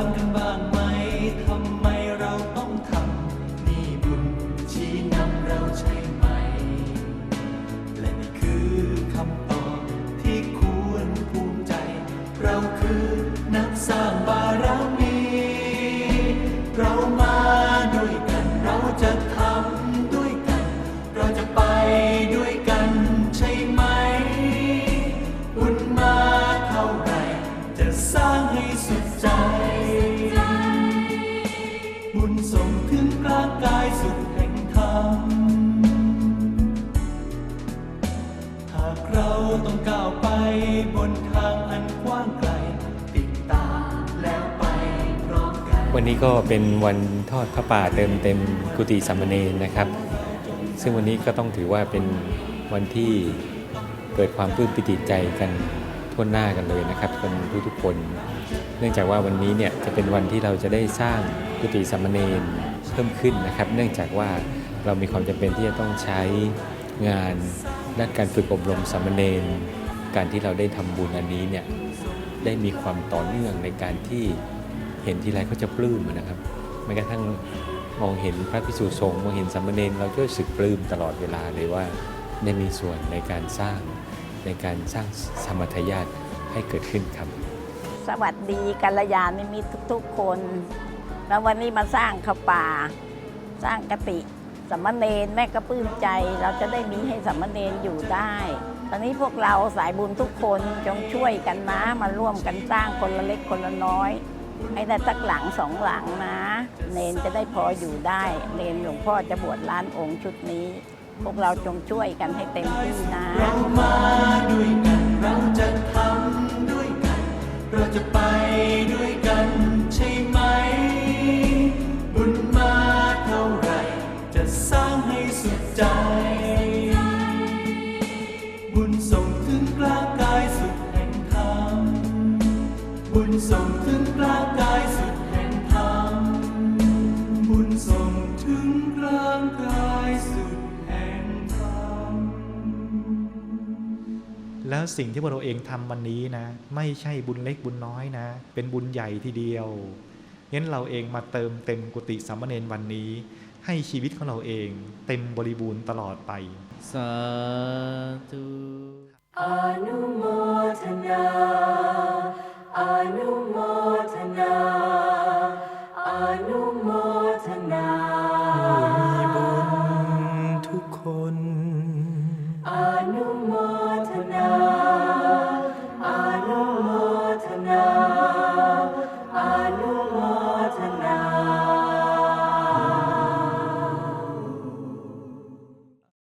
ถา วันนี้ก็เป็นวันทอดพระป่าเติมเต็มกุฏิสามเณรนะครับ ซึ่งวันนี้ก็ต้องถือว่าเป็นวันที่เกิดความปลื้มปิติใจกันทั่วหน้ากันเลยนะครับคนทุกๆคน เนื่องจากว่าวันนี้เนี่ยจะเป็นวันที่เราจะได้สร้างกุฏิสามเณรเพิ่มขึ้นนะครับ เนื่องจากว่าเรามีความจำเป็นที่จะต้องใช้งานด้านการฝึกอบรมสามเณรการที่เราได้ทำบุญอันนี้เนี่ยได้มีความต่อเนื่องในการที่ เห็นทีไรก็จะปลื้มนะครับแม้กระทั่งมองเห็นพระพิสุสงฆ์มองเห็นสามเณรเราก็รู้สึกปลื้มตลอดเวลาเลยว่าได้มีส่วนในการสร้างในการสร้างสมรรถญาติให้เกิดขึ้นครับ สวัสดีกัลยาณมิตรทุกๆคน แล้ววันนี้มาสร้างข้าป่า สร้างกติสามเณรแม่ก็ปลื้มใจ เราจะได้มีให้สามเณรอยู่ได้ ตอนนี้พวกเราสายบุญทุกคนจงช่วยกันนะมาร่วมกันสร้างคนละเล็กคนละน้อย ให้ได้สักหลังสองหลังนะ เนนจะได้พออยู่ได้ เนนหลวงพ่อจะบวชล้านองค์ชุดนี้ พวกเราจงช่วยกันให้เต็มที่นะเรามาด้วยกันเราจะทำด้วยกัน เราจะไปด้วยกันใช่ไหม บุญมาเท่าไหรจะสร้างให้สุดใจ บุญส่งถึงกลางกายสุดแห่งธรรมบุญส่งถึง กลางกายสุดแห่งธรรมแล้วสิ่งที่พวกเราเองทำวันนี้นะ ไม่ใช่บุญเล็กบุญน้อยนะ เป็นบุญใหญ่ทีเดียวงั้นเราเองมาเติมเต็มกุฏิสามเณรวันนี้ ให้ชีวิตของเราเองเต็มบริบูรณ์ตลอดไป สาธุอนุ no more.